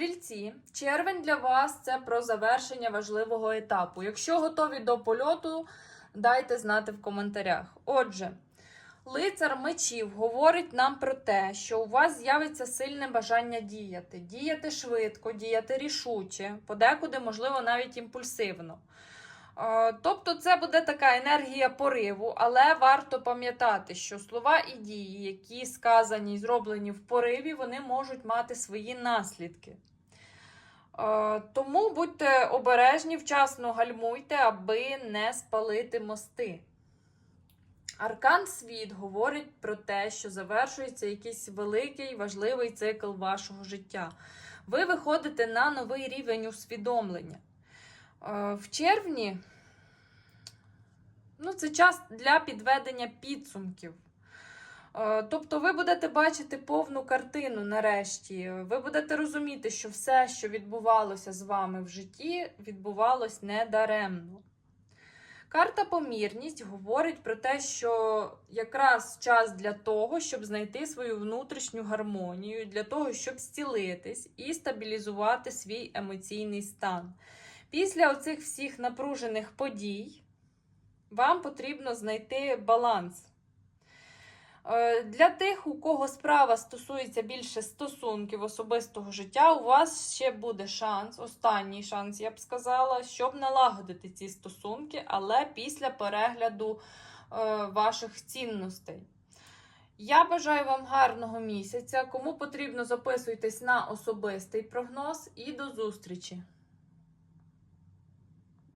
Стрільці, червень для вас це про завершення важливого етапу. Якщо готові до польоту, дайте знати в коментарях. Отже, лицар мечів говорить нам про те, що у вас з'явиться сильне бажання діяти, діяти швидко, діяти рішуче, подекуди, можливо, навіть імпульсивно. Е, Тобто це буде така енергія пориву, але варто пам'ятати, що слова і дії, які сказані і зроблені в пориві, вони можуть мати свої наслідки. Е, Тому будьте обережні, вчасно гальмуйте, аби не спалити мости. Аркан світ говорить про те, що завершується якийсь великий важливий цикл вашого життя. Ви виходите на новий рівень усвідомлення. Е, В червні ну, це час для підведення підсумків. Е, Тобто ви будете бачити повну картину нарешті. Ви будете розуміти, що все, що відбувалося з вами в житті, відбувалось недаремно. Карта помірність говорить про те, що якраз час для того, щоб знайти свою внутрішню гармонію, для того, щоб зцілитись і стабілізувати свій емоційний стан. Після оцих всіх напружених подій вам потрібно знайти баланс. Е, Для тих, у кого справа стосується більше стосунків особистого життя, у вас ще буде шанс, останній шанс, я б сказала, щоб налагодити ці стосунки, але після перегляду е, ваших цінностей. Я бажаю вам гарного місяця. Кому потрібно, записуйтесь на особистий прогноз і до зустрічі!